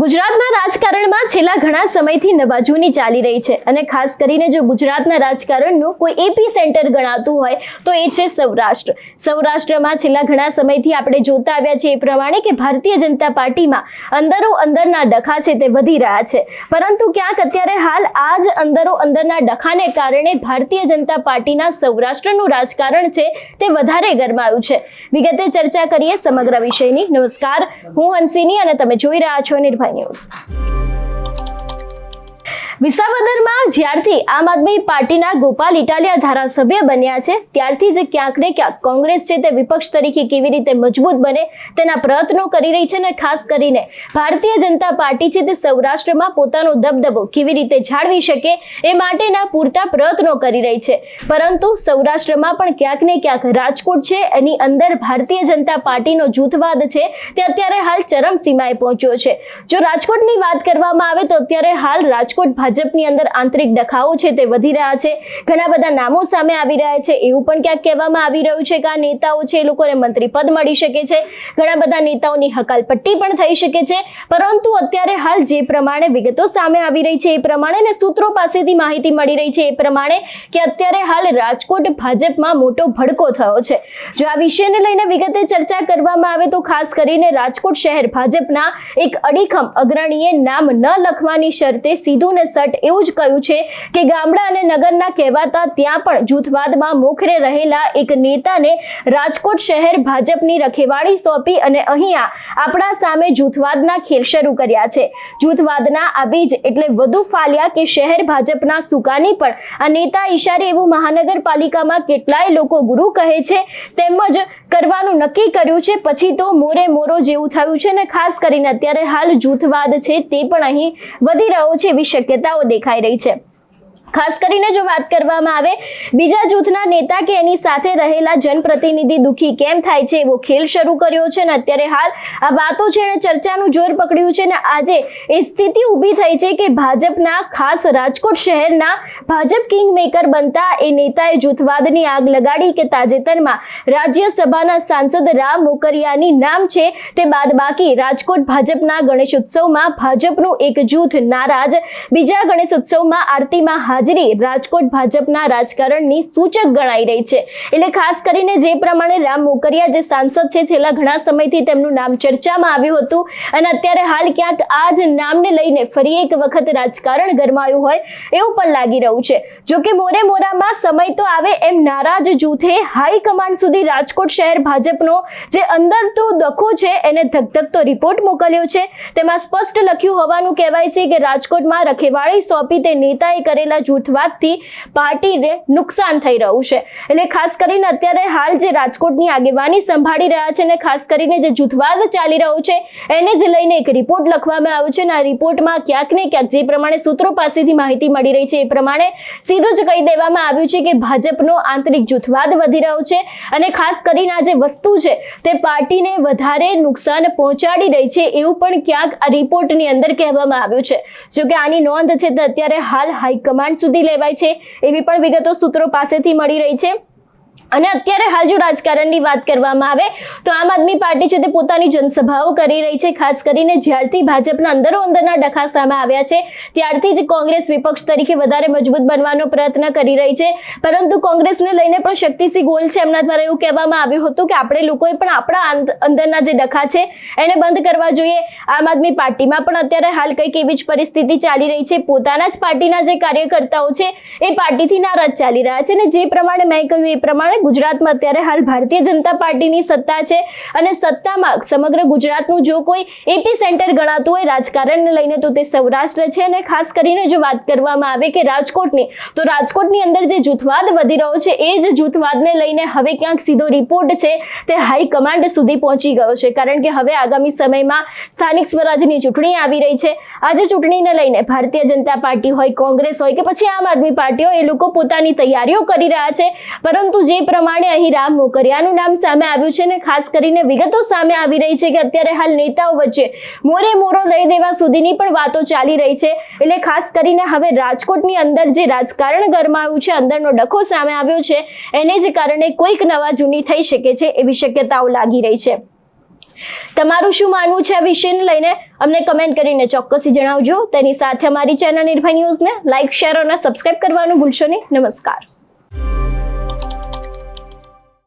ગુજરાતના રાજકારણમાં છેલ્લા ઘણા સમયથી નવાજૂની ચાલી રહી છે અને ખાસ કરીને જો ગુજરાતના રાજકારણનું કોઈ એપી સેન્ટર ગણાતું હોય તો એ છે સૌરાષ્ટ્ર. સૌરાષ્ટ્રમાં છેલ્લા ઘણા સમયથી આપણે જોતા આવ્યા છીએ એ પ્રમાણે કે ભારતીય જનતા પાર્ટીમાં અંદરો અંદરના ડખા છે તે વધી રહ્યા છે. પરંતુ ક્યાંક અત્યારે હાલ આ જ અંદરો અંદરના ડખાને કારણે ભારતીય જનતા પાર્ટીના સૌરાષ્ટ્રનું રાજકારણ છે તે વધારે ગરમાયું છે. વિગતે ચર્ચા કરીએ સમગ્ર વિષયની. નમસ્કાર. હું હંસિની અને તમે જોઈ રહ્યા છો નિર્ભય News. વિસાવદરમાં જ્યારથી આમ આદમી પાર્ટીના ગોપાલ ઇટાલિયા ધારાસભ્ય બન્યા છે, ત્યારથી જ ક્યાંક ને ક્યાંક કોંગ્રેસ છે તે વિપક્ષ તરીકે કેવી રીતે મજબૂત બને તેના પ્રયત્નો કરી રહી છે અને ખાસ કરીને ભારતીય જનતા પાર્ટી છે તે સૌરાષ્ટ્રમાં પોતાનો દબદબો કેવી રીતે જાળવી શકે એ માટેના પૂરતા પ્રયત્નો કરી રહી છે. પરંતુ સૌરાષ્ટ્રમાં પણ ક્યાંક ને ક્યાંક રાજકોટ છે, એની અંદર ભારતીય જનતા પાર્ટીનો જૂથવાદ છે, તે અત્યારે હાલ ચરમસીમાએ પહોંચ્યો છે. જો રાજકોટની વાત કરવામાં આવે તો અત્યારે હાલ રાજકોટ ભાજપની અંદર આંતરિક ડખાઓ છે તે વધી રહ્યા છે. ઘણા બધા નામો સામે આવી રહ્યા છે. એવું પણ ક્યાંક કહેવામાં આવી રહ્યું છે કે આ નેતાઓ છે એ લોકોને મંત્રી પદ મળી શકે છે. ઘણા બધા નેતાઓની હકાલપટ્ટી પણ થઈ શકે છે. પરંતુ અત્યારે હાલ જે પ્રમાણે વિગતો સામે આવી રહી છે, એ પ્રમાણે ને સૂત્રો પાસેથી માહિતી મળી રહી છે, એ પ્રમાણે કે અત્યારે હાલ રાજકોટ ભાજપમાં મોટો ભડકો થયો છે. જો આ વિષયને લઈને વિગતે ચર્ચા કરવામાં આવે તો ખાસ કરીને રાજકોટ શહેર ભાજપના એક અડીખમ અગ્રણીએ નામ ન લખવાની શરતે સીધું ને સટ એવું જ કહ્યું છે કે ગામડા અને નગરના કહેવાતા ત્યાં પણ જૂથવાદમાં મોખરે રહેલા એક નેતાને રાજકોટ શહેર ભાજપની રખેવાળી સોંપી અને અહીંયા આપણા સામે જૂથવાદના ખેલ શરૂ કર્યા છે. જૂથવાદના આ બીજ એટલે વધુ ફાલ્યા કે શહેર ભાજપના સુકાની પણ. આ નેતા ઈશારે એવું મહાનગરપાલિકામાં કેટલાય લોકો ગુરુ કહે છે, તેમજ કરવાનું નક્કી કર્યું છે. પછી તો મોરે મોરો જેવું થયું છે ને ખાસ કરીને અત્યારે હાલ જૂથવાદ છે તે પણ અહીં વધી રહ્યો છે એવી શક્યતાઓ દેખાઈ રહી છે. ખાસ કરીને જો વાત કરવામાં આવે, બીજા જૂથના નેતા કે એની સાથે રહેલા જનપ્રતિનિધિ દુખી કેમ થાય છે એવો ખેલ શરૂ કર્યો છે ને અત્યારે હાલ આ વાતો છે એણે ચર્ચાનું જોર પકડ્યું છે ને આજે એ સ્થિતિ ઊભી થઈ છે કે ભાજપના ખાસ રાજકોટ શહેરના ભાજપ કિંગ મેકર બનતા એ નેતાએ જૂથવાદની આગ લગાડી કે તાજેતરમાં રાજ્યસભાના સાંસદ રામ મોકરિયાની નામ છે તે બાદ બાકી રાજકોટ ભાજપના ગણેશ ઉત્સવમાં ભાજપનું એક જૂથ નારાજ. બીજા ગણેશ ઉત્સવમાં આરતીમાં હાજરી રાજકોટ ભાજપના રાજકારણની સૂચક ગણાઈ રહી છે. એટલે ખાસ કરીને જે પ્રમાણે રામ મોકરિયા જે સાંસદ છે છેલ્લા ઘણા સમયથી તેમનું નામ ચર્ચામાં આવ્યું હતું અને અત્યારે હાલ ક્યાંક આ જ નામને લઈને ફરી એક વખત રાજકારણ ગરમાયું હોય એવું પણ લાગી રહ્યું છે. જો કે મોરે મોરામાં સમય તો આવે એમ નારાજ જૂથે હાઈકમાન્ડ સુધી રાજકોટ શહેર ભાજપનો જે અંદર તો દખો છે એને ધકધકતો રિપોર્ટ મોકલ્યો છે. તેમાં સ્પષ્ટ લખ્યું હોવાનું કહેવાય છે કે રાજકોટમાં રખેવાળી સોંપી તે નેતાએ કરેલા જૂથવાદથી પાર્ટીને નુકસાન થઈ રહ્યું છે. એટલે ખાસ કરીને અત્યારે હાલ જે રાજકોટની આગેવાની સંભાળી રહ્યા છે અને ખાસ કરીને જે જૂથવાદ ચાલી રહ્યો છે એને જ લઈને એક રિપોર્ટ લખવામાં આવ્યો છે અને આ રિપોર્ટમાં ક્યાંક ને ક્યાંક જે પ્રમાણે સૂત્રો પાસેથી માહિતી મળી રહી છે એ પ્રમાણે સીધું જ કહી દેવામાં આવ્યું છે કે ભાજપનો આંતરિક જૂથવાદ વધી રહ્યો છે અને ખાસ કરીને આ જે વસ્તુ છે તે પાર્ટીને વધારે નુકસાન પહોંચાડી રહી છે એવું પણ ક્યાંક આ રિપોર્ટની અંદર કહેવામાં આવ્યું છે. જો કે આની નોંધ છે તે અત્યારે હાલ હાઈકમાન્ડ સુધી લેવાય છે એવી પણ વિગતો સૂત્રો પાસેથી મળી રહી છે. અને અત્યારે હાલ જો રાજકારણની વાત કરવામાં આવે, તો આમ આદમી પાર્ટી છે તે પોતાની જનસભાઓ કરી રહી છે. ખાસ કરીને જ્યારથી ભાજપના અંદરો અંદરના ડખા સામે આવ્યા છે, ત્યારથી જ કોંગ્રેસ વિપક્ષ તરીકે વધારે મજબૂત બનવાનો પ્રયત્ન કરી રહી છે. પરંતુ કોંગ્રેસને લઈને પણ શક્તિસિંહ ગોલ છે એમના દ્વારા એવું કહેવામાં આવ્યું હતું કે આપણે લોકોએ પણ આપણા અંદરના જે ડખા છે, એને બંધ કરવા જોઈએ. આમ આદમી પાર્ટીમાં પણ અત્યારે હાલ કંઈક એવી જ પરિસ્થિતિ ચાલી રહી છે. પોતાના જ પાર્ટીના જે કાર્યકર્તાઓ છે, એ પાર્ટીથી નારાજ ચાલી રહ્યા છે અને જે પ્રમાણે મેં કહ્યું, એ પ્રમાણે ગુજરાતમાં અત્યારે હાલ ભારતીય જનતા પાર્ટીની સત્તા છે અને સત્તામાં સમગ્ર ગુજરાતનું જો કોઈ એપી સેન્ટર ગણાતું હોય રાજકારણને લઈને તો તે સૌરાષ્ટ્ર છે અને ખાસ કરીને જો વાત કરવામાં આવે કે રાજકોટની, તો રાજકોટની અંદર જે જૂથવાદ વધી રહ્યો છે, એ જ જૂથવાદને લઈને હવે ક્યાંક સીધો રિપોર્ટ છે તે હાઈકમાન્ડ સુધી પહોંચી ગયો છે. કારણ કે હવે આગામી સમયમાં સ્થાનિક સ્વરાજની ચૂંટણી આવી રહી છે. આજે ચૂંટણીને લઈને ભારતીય જનતા પાર્ટી હોય, કોંગ્રેસ હોય કે પછી આમ આદમી પાર્ટી હોય, એ લોકો પોતાની તૈયારીઓ કરી રહ્યા છે. પરંતુ જે પ્રમાણે અહીં રામ મોકરિયાનું નામ સામે આવ્યું છે ને ખાસ કરીને વિગતો સામે આવી રહી છે કે અત્યારે હાલ નેતાઓ વચ્ચે મોરે મોરો દઈ દેવા સુધીની પણ વાતો ચાલી રહી છે. એટલે ખાસ કરીને હવે રાજકોટની અંદર જે રાજકારણ ગરમાયું છે, અંદરનો ડખો સામે આવ્યો છે, એને જ કારણે કોઈક નવા જૂની થઈ શકે છે એવી શક્યતાઓ લાગી રહી છે. તમારું શું માનવું છે આ વિષયને લઈને? અમને કમેન્ટ કરીને ચોક્કસથી જણાવજો. તેની સાથે અમારી ચેનલ નિર્ભય ન્યૂઝને લાઇક શેર અને સબસ્ક્રાઇબ કરવાનું ભૂલશો નહીં. નમસ્કાર.